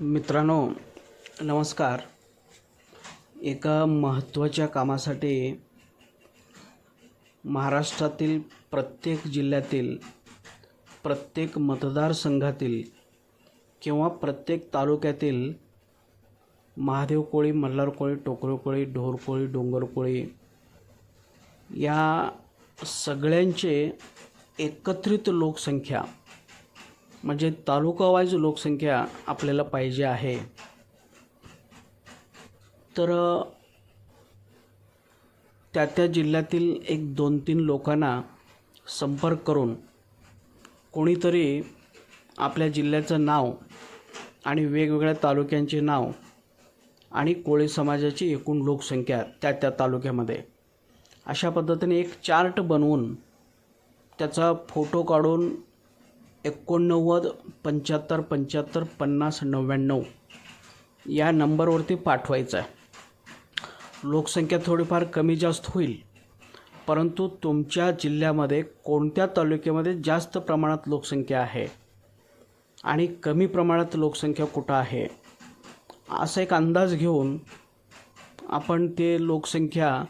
मित्रांनो नमस्कार. एका महत्त्वाच्या कामासाठी महाराष्ट्रातील प्रत्येक जिल्ह्यातील प्रत्येक मतदारसंघातील किंवा प्रत्येक तालुक्यातील महादेव कोळी मल्हार कोळी टोकरो कोळी ढोर कोळी डोंगर कोळी या सगळ्यांचे एकत्रित लोकसंख्या म्हणजे तालुका वाईज लोकसंख्या आपल्याला पाहिजे आहे. तर त्या त्या जिल्ह्यातील एक दोन तीन लोकांना संपर्क करून कोणीतरी आपल्या जिल्ह्याचं नाव आणि वेगवेगळ्या तालुक्यांचे नाव आणि कोळी समाजाची एकूण लोकसंख्या त्या त्या तालुक्यामध्ये. अशा पद्धतीने एक चार्ट बनवून त्याचा फोटो काढून एकोणनव्वद पंच्याहत्तर पंच्याहत्तर पन्नास नव्याण्णव या नंबरवरती पाठवायचं आहे लोकसंख्या थोडीफार कमी जास्त होईल परंतु तुमच्या जिल्ह्यामध्ये कोणत्या तालुक्यामध्ये जास्त प्रमाणात लोकसंख्या आहे आणि कमी प्रमाणात लोकसंख्या कुठं आहे? असा एक अंदाज घेऊन आपण ते लोकसंख्या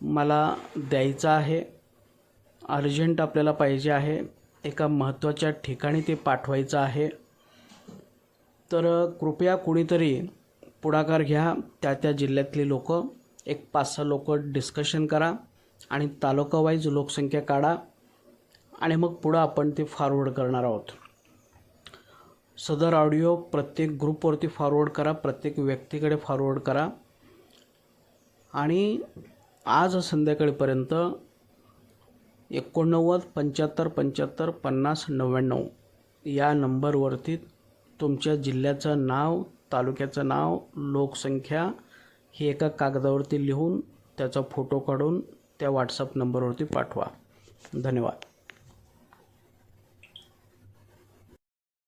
मला द्यायचं आहे. अर्जंट आपल्याला पाहिजे आहे. एका महत्त्वाच्या ठिकाणी ते पाठवायचं आहे. तर कृपया कुणीतरी पुढाकार घ्या. त्या त्या जिल्ह्यातले लोक. एक पाच सहा लोक डिस्कशन करा आणि तालुकावाईज लोकसंख्या काढा आणि मग पुढं आपण ते फॉरवर्ड करणार आहोत. सदर ऑडिओ प्रत्येक ग्रुपवरती फॉरवर्ड करा प्रत्येक व्यक्तीकडे फॉरवर्ड करा. आणि आज संध्याकाळपर्यंत एकोणनव्वद पंच्याहत्तर पंच्याहत्तर पन्नास नव्याण्णव या नंबरवरती तुमच्या जिल्ह्याचं नाव तालुक्याचं नाव लोकसंख्या हे एका कागदावरती लिहून त्याचा फोटो काढून त्या व्हॉट्सअप नंबरवरती पाठवा. धन्यवाद.